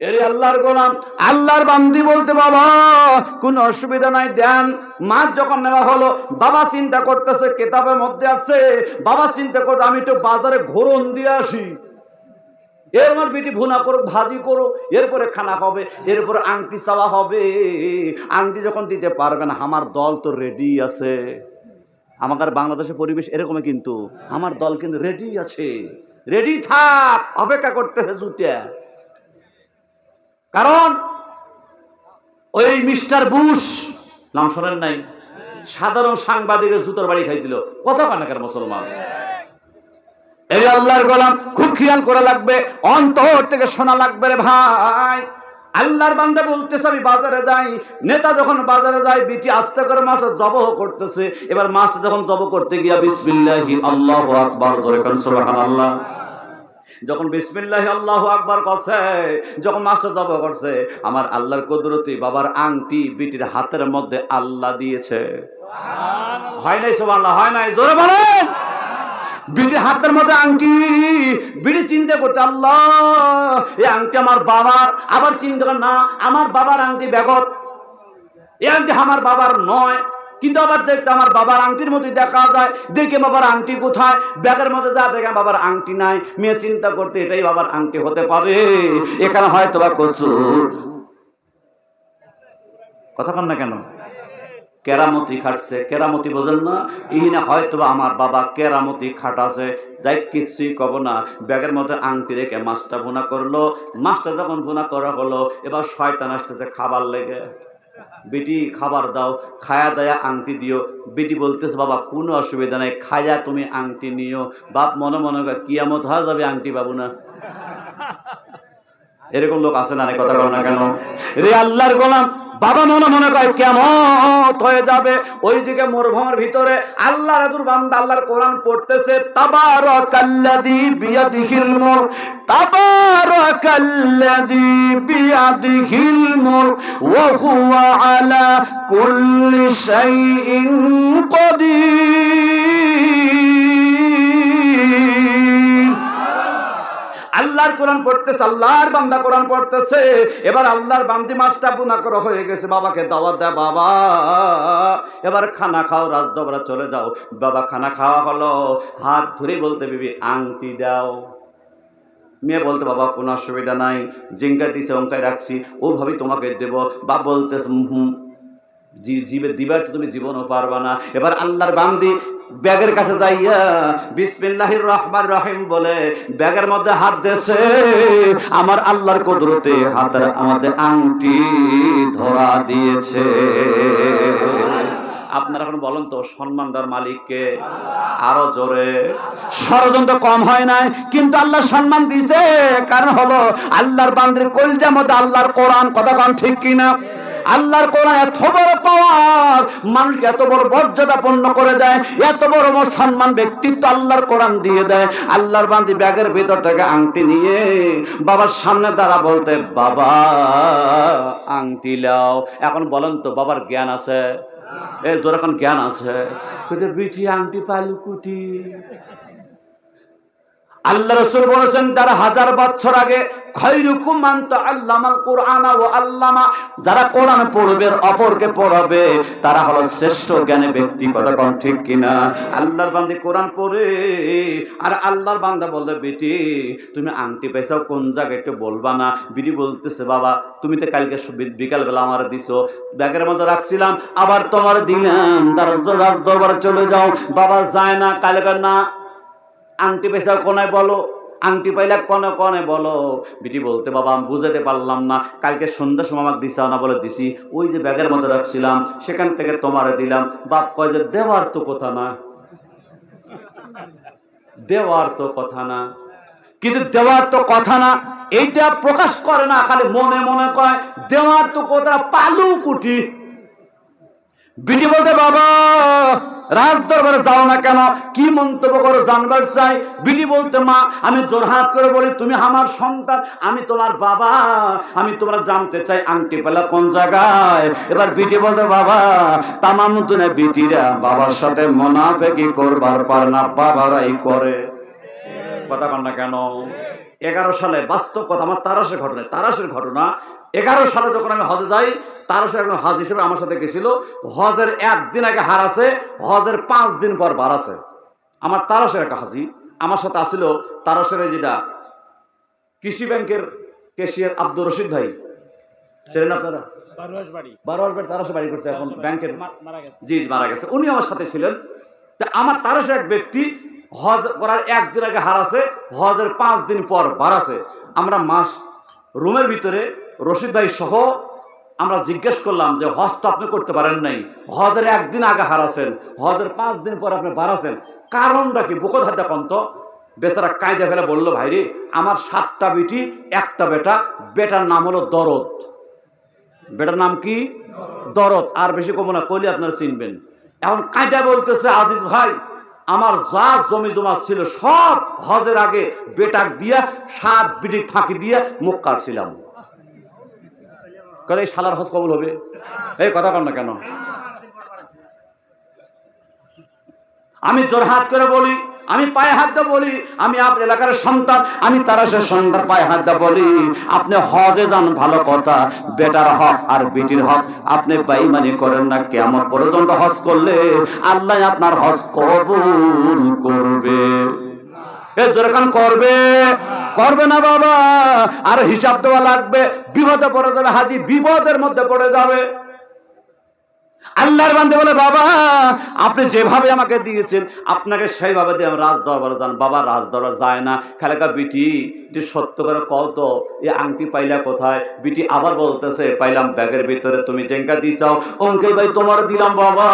এরে আল্লাহর গোলাম, আল্লাহর বান্দি বলতে বাবা, কোনো অসুবিধা নাই, দেন। মাছ যখন নেওয়া হলো, বাবা চিন্তা করতেছে, কেতাবের মধ্যে আছে। বাবা চিন্তা করতে, আমি একটু বাজারে ঘোরন দিয়ে আসি। এর বিটি ভুনা করো ভাজি করো এরপরে খানা হবে, এরপরে আংটি চাওয়া হবে। আংটি যখন দিতে পারবেন আমার দল তো রেডি আছে। আমাদের বাংলাদেশের পরিবেশ এরকমই কিন্তু, আমার দল কিন্তু রেডি আছে। রেডি থাক, অপেক্ষা করতে জুতে কারণ ওই মিস্টার বুশ, নাম শোনেন নাই, সাধারণ সাংবাদিকের জুতোর বাড়ি খাইছিল। কথা কেন কেন মুসলমান? এই আল্লাহর গোলাম খুব খেয়াল করা লাগবে, অন্তর থেকে শোনা লাগবে রে ভাই। আল্লাহর বান্দা বলতেছে, আমি বাজারে যাই। নেতা যখন বাজারে যায়, বিটি আস্তে করে মাছ জবহ করতেছে। এবার মাছটা যখন জব করতে গিয়া বিসমিল্লাহি, আল্লাহু আকবার, জোরে কোন সুবহানাল্লাহ। যখন বিসমিল্লাহ আল্লাহ আকবার করছে যখন মাস্টার জব করছে আমার আল্লাহর কুদরতি বাবার আংটি বিটির হাতের মধ্যে আল্লাহ দিয়েছে। হয় নাই সুবহানাল্লাহ? হয় নাই? জোরে বলেন! বিটির হাতের মধ্যে আংটি বিড়ি চিন্তা করতে আল্লাহ এই আংটি আমার বাবার আবার চিন্তা না আমার বাবার আংটি বেগত। এই আংটি আমার বাবার নয়। কিন্তু আবার দেখতে আমার বাবার আংটির মধ্যে দেখা যায়। দেখে বাবার আংটি কোথায়? ব্যাগের মধ্যে যা দেখে বাবার আংটি নাই। মেয়ে চিন্তা করতে এটাই বাবার আংটি হতে পারে। এখানে হয়তো বা কসুর। কথা কন না কেন? কেরামতি খাটছে। কেরামতি বোঝেন না? ইহিনা হয়তো আমার বাবা কেরামতি খাটাছে। যাই কিছুই কব না। ব্যাগের মধ্যে আংটি রেখে মাছটা ভুনা করল। মাছটা যখন বোনা করা হলো, এবার শয়তান আসতেছে খাবার লেগে। বেটি, খাবার দাও, খায়া দায়া আংটি দিও। বেটি বলতেছে, বাবা, কোনো অসুবিধা নাই, খায়া তুমি আংটি নিও। বাপ মনে মনে কিয়ামত হয়ে যাবে, আংটি পাবো না। এরকম লোক আছে না কথা বলো না কেন? রে আল্লাহর গোলাম বাবা মনে মনে করে কেমন হয়ে যাবে? ওইদিকে মরুভূমির ভিতরে আল্লাহ রাজুর বান্দা আল্লাহর কোরআন পড়তেছে, তাবারাকাল্লাযী বিয়াদিহিল মুল তাবারাকাল্লাযী বিয়াদিহিল মুল ওয়া হুয়া আলা কুল্লি শাইইন কদির আল্লাহর কোরআন পড়তেছে, আল্লাহর বান্দা কোরআন পড়তেছে। এবার আল্লাহর বান্দি মাছটা বুনা করা হয়ে গেছে। বাবাকে দাওয়াত দেয়, বাবা, এবার খানা খাও রাজদবরা চলে যাও। বাবা, খানা খাওয়া হলো। হাত ধরে বলতে, বিবি, আংটি দাও। মেয়ে বলতে, বাবা, কোনো অসুবিধা নাই। জিঙ্কা দিছে, অঙ্কায় রাখছি। ওভাবেই তোমাকে দেব। বা বলতেছে হুম জীবে দিবার তো তুমি জীবনও পারবা না। এবার আল্লাহর বান্দি ব্যাগের কাছে যাইয়া বিসমিল্লাহির রহমান রহিম বলে, ব্যাগের মধ্যে হাত দেছে আমার আল্লাহর কুদরতে হাতের আমাদের আংটি ধরা দিয়েছে। আপনারা এখন বলেন তো, সম্মানদার মালিককে আরও জোরে। ষড়যন্ত্র কম হয় নাই, কিন্তু আল্লাহ সম্মান দিছে কারণ হলো, আল্লাহর বান্দির কলজার মধ্যে আল্লাহর কোরআন কথা কন ঠিক কিনা? আল্লাহর কোরআন এত বড় পাওয়ার, মানুষকে এত বড় পূর্ণ করে দেয়, এত বড় সম্মান ব্যক্তিত্ব আল্লাহর কোরআন দিয়ে দেয়। আল্লাহর বান্দি ব্যাগের ভিতর থেকে আংটি নিয়ে বাবার সামনে দাঁড়া বলতে, বাবা, আংটি লাও এখন বলেন তো, বাবার জ্ঞান আছে? এই তোর এখন জ্ঞান আছে। বিটি আংটি পালু কুটি? আল্লাহ রসুল বলেছেন তারা হাজার বছর আগে যারা কোরআন পড়বে অপরকে পড়াবে, তারা হলো শ্রেষ্ঠ জ্ঞানী ব্যক্তি, কথা ঠিক কিনা? আল্লাহর বান্দে কোরআন পড়ে, আর আল্লাহর বান্দা বলতে বেটি, তুমি আংটি পেছাও, কোন জায়গায় একটু বলবা না? বিড়ি বলতেছে, বাবা, তুমি তো কালকে বিকালবেলা আমার দিছো, ব্যাগের মধ্যে রাখছিলাম, আবার তোমার দিলাম, তার দরবারে চলে যাও, বাবা যায় না, কালকে না আংটি পেশা কোনায় বলো, আংটি পাইলে কনে কনে বলো। বিটি বলতে, বাবা, আমি বুঝাতে পারলাম না। কালকে সন্ধ্যার সময় আমাকে দিছা না বলে দিছি। ওই যে ব্যাগের মধ্যে রাখছিলাম, সেখান থেকে তোমারে দিলাম। বাপ কয় যে, দেওয়ার তো কথা না। দেওয়ার তো কথা না। কিন্তু দেওয়ার তো কথা না, এইটা প্রকাশ করে না, খালি মনে মনে কয়, দেওয়ার তো কথা পালু কুটি বিটি বলতে, বাবা রাজ দরবারে যাও না কেন? কি মন্তব্য করো জানবার চাই? বিলি বলতে, মা, আমি জোরহাত করে বলি, তুমি আমার সন্তান, আমি তোমার বাবা, আমি তোমরা জানতে চাই আংটি পেলা কোন জায়গায়? এবার বিটি বলতে, বাবা, তামাম তুনে বিটিরা বাবার সাথে মোনাফেকি করবার পার না, বাবারাই করে। কথা কন না কেন? এগারো সালে বাস্তব কথা আমার তারাসের ঘটনা তারাসের ঘটনা। এগারো সালে যখন আমি হজে যাই তারাসের একজন হজ হিসেবে আমার সাথে গেছিল। হজের একদিন আগে হার আছে হজের পাঁচ দিন পর বার আছে। আমার তারাসের একটা হাজি আমার সাথে আসছিল তারাসের যেটা কৃষি ব্যাংকের কেশিয়ার আব্দুর রশিদ ভাই। ছিলেন আপনারা? বারোয়াস বাড়ি। বারো তারাসে বাড়ি করছে এখন ব্যাংকের। মারা গেছে। জি মারা গেছে। উনি আমার সাথে ছিলেন। তা আমার তারসে এক ব্যক্তি হজ করার একদিন আগে হারাছে হজের পাঁচ দিন পর বাড়াছে আমরা মাস রুমের ভিতরে রশিদ ভাই সহ আমরা জিজ্ঞেস করলাম যে, হজ তো আপনি করতে পারেন নাই। হজের একদিন আগে হারাছেন হজের পাঁচ দিন পর আপনি বাড়াছেন কারণটা কি? বুকত হাতে কন্ত বেচারা কায়দা ফেলে বলল ভাইরে আমার সাতটা বেটি, একটা বেটা, বেটার নাম হলো দরদ। বেটার নাম কি? দরদ। আর বেশি কমো না কইলে আপনারা চিনবেন। এখন কায়দা বলতেছে, আজিজ ভাই আমার যা জমি জমা ছিল সব হজের আগে বেটাক দিয়া, সাত বিটি ফাঁকি দিয়া মুখ কাটছিলাম কারণ এই সালার হজ কবল হবে। এই কথা কর না কেন? আমি জোরহাত করে বলি আমি পায়ে হাত দিয়ে বলি, আমি আপনার এলাকার সন্তান, আমি তারা সে সন্তান পায়ে হাত দিয়ে বলি, আপনি হজে যান, ভালো কথা, বেটার হক আর বেটির হক, আপনি বেঈমানি করেন না কেমন পর্যন্ত হজ করলে আল্লাহ আপনার হজ কবুল করবে। যেরকম করবে? করবে না বাবা, আর হিসাব দেওয়া লাগবে, বিপদে পড়ে যাবে, হাজি বিপদের মধ্যে পড়ে যাবে। আল্লাহর বান্দে বলে, বাবা, আপনি যেভাবে আমাকে দিয়েছেন, আপনাকে সেইভাবে দিয়ে আমি রাজ দরবারে যান। বাবা রাজ দরবার যায় না। খালেকা বিটি যে সত্য করে কত এই আংটি পাইলা কোথায়? বিটি আবার বলতেছে, পাইলাম ব্যাগের ভিতরে, তুমি জেঙ্কা দিয়ে চাও। অঙ্কে ভাই, তোমার দিলাম, বাবা,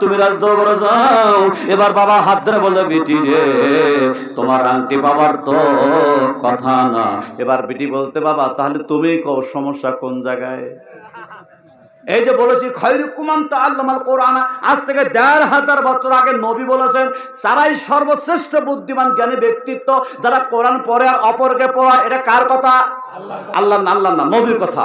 তুমি রাজ দরবারে যাও। এবার বাবা হাত ধরে বলে বিটি রে, তোমার আংটি বাবার তো কথা না। এবার বিটি বলতে, বাবা, তাহলে তুমি কও সমস্যা কোন জায়গায়? এই যে বলেছি আজ থেকে দেড় হাজার বছর আগে নবী বলেছেন তারাই সর্বশ্রেষ্ঠ বুদ্ধিমান জ্ঞানী ব্যক্তিত্ব যারা কোরআন পড়ে আর অপরকে পড়া এটা কার কথা? আল্লাহ আল্লাহ না নবীর কথা।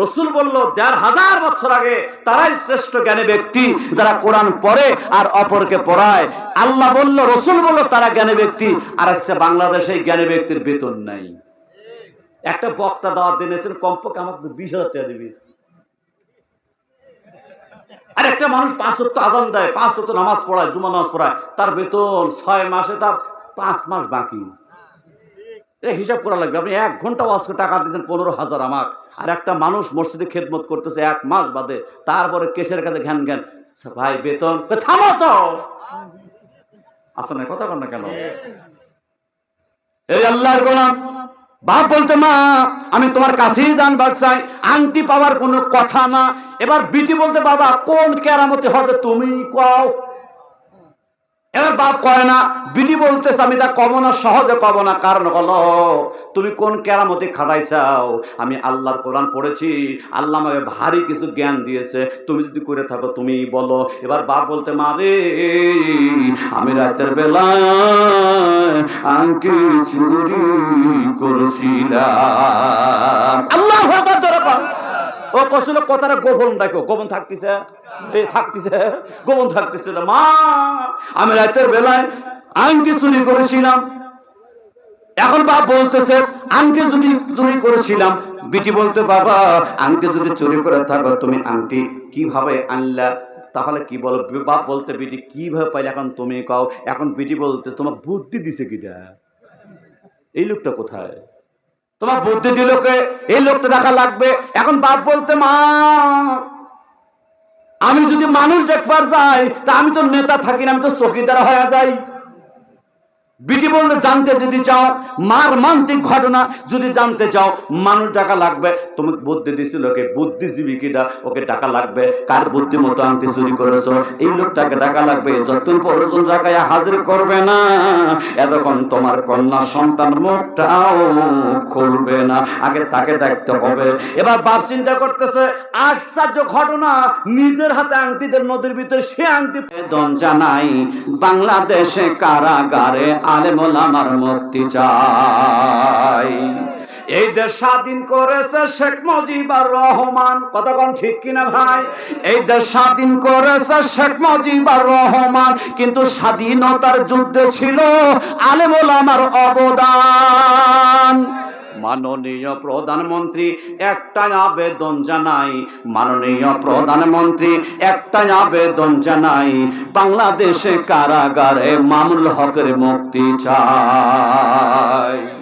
রসুল বলল, দেড় হাজার বছর আগে তারাই শ্রেষ্ঠ জ্ঞানী ব্যক্তি যারা কোরআন পড়ে আর অপরকে পড়ায়। আল্লাহ বলল, রসুল বলল, তারা জ্ঞানী ব্যক্তি, আর আজকে বাংলাদেশে জ্ঞানী ব্যক্তির বেতন নাই। একটা বক্তা দেওয়ার দিন এসেছেন কমপক্ষে আমাকে বিশ হাজার টাকা দিবি। আর একটা মানুষ পাঁচ সত্য আজান দেয়, পাঁচ সত্য নামাজ পড়ায় জুমা নামাজ পড়ায়, তার বেতন ছয় মাসে তার পাঁচ মাস বাকি। হিসাব করা লাগবে, আপনি এক ঘণ্টা টাকা দিচ্ছেন পনেরো হাজার আমার আর একটা মানুষ মসজিদে খেদমত করতেছে এক মাস বাদে, তারপরে কেসের কাছে ঘ্যান ঘ্যান ভাই, বেতন থামো তো! আসলে কথা কর না কেন? এই আল্লাহর গোলাম, বাপ বলতে মা, আমি তোমার কাছেই জানবার চাই, আংটি পাওয়ার কোনো কথা না। এবার বিটি বলতে, বাবা, কোন কেরামতি হবে তুমি কও এবার বাপ কয় না বিধি বলতেছে, আমি তা কব না, সহজে কব না। কারণ হলো, তুমি কোন কেরামতি খাটাই চাও? আমি আল্লাহর কোরআন পড়েছি, আল্লাহ আমাকে ভারী কিছু জ্ঞান দিয়েছে। তুমি যদি করে থাকো তুমি বলো। এবার বাপ বলতে মারে আমি রাতের বেলা আংটি আল্লাহ। ও কছিল কথাটা গোপন গোপন থাকতেছে? থাকতেছে? গোপন থাকতেছে না। মা, আমি রাতের বেলায় চুরি করেছিলাম। এখন বলতেছে যদি চুরি করেছিলাম। বিটি বলতে, বাবা, আংটি যদি চুরি করে থাকো, তুমি আংটি কীভাবে আনলা? তাহলে কি বলো? বাপ বলতে, বিটি, কীভাবে পাইলে এখন তুমি কও? এখন বিটি বলতে, তোমার বুদ্ধি দিছে কিটা? এই লোকটা কোথায়? তোমার বুদ্ধি দিল কে? এই লোকটা দেখা লাগবে। এখন বাপ বলতে, মা, আমি যদি মানুষ দেখবার যাই তা আমি তো নেতা থাকি না, আমি তো চকিদার হয়ে যাই। বিটি জানতে যদি চাও, মার মান্তিক ঘটনা যদি জানতে চাও, মানুষ টাকা লাগবে তুমি বুদ্ধি দিছিল ওকে বুদ্ধিজীবী কিটা ওকে টাকা লাগবে। কার বুদ্ধি মতো আংটি চুরি করেছ? এই লোকটাকে টাকা লাগবে। যতক্ষণ পর্যন্ত টাকায় হাজির করবে না, এতক্ষণ তোমার কন্যা সন্তান মুখটাও খুলবে না। আগে তাকে দেখতে হবে। এবার বাপ চিন্তা করতেছে, আশ্চর্য ঘটনা, নিজের হাতে আংটিদের নদীর ভিতরে সে আংটি জানাই, বাংলাদেশে কারাগারে আমার মুক্তি চাই। এই দেশ স্বাধীন করেছে শেখ মুজিবুর রহমান। কতক্ষণ ঠিক কিনা ভাই? এই দেশ স্বাধীন করেছে শেখ মুজিবুর রহমান। কিন্তু স্বাধীনতার যুদ্ধে ছিল আলেমুল আমার অবদান। মাননীয় প্রধানমন্ত্রী, একটাই আবেদন জানাই। মাননীয় প্রধানমন্ত্রী, একটাই আবেদন জানাই, বাংলাদেশে কারাগারে মামুল হকের মুক্তি চাই।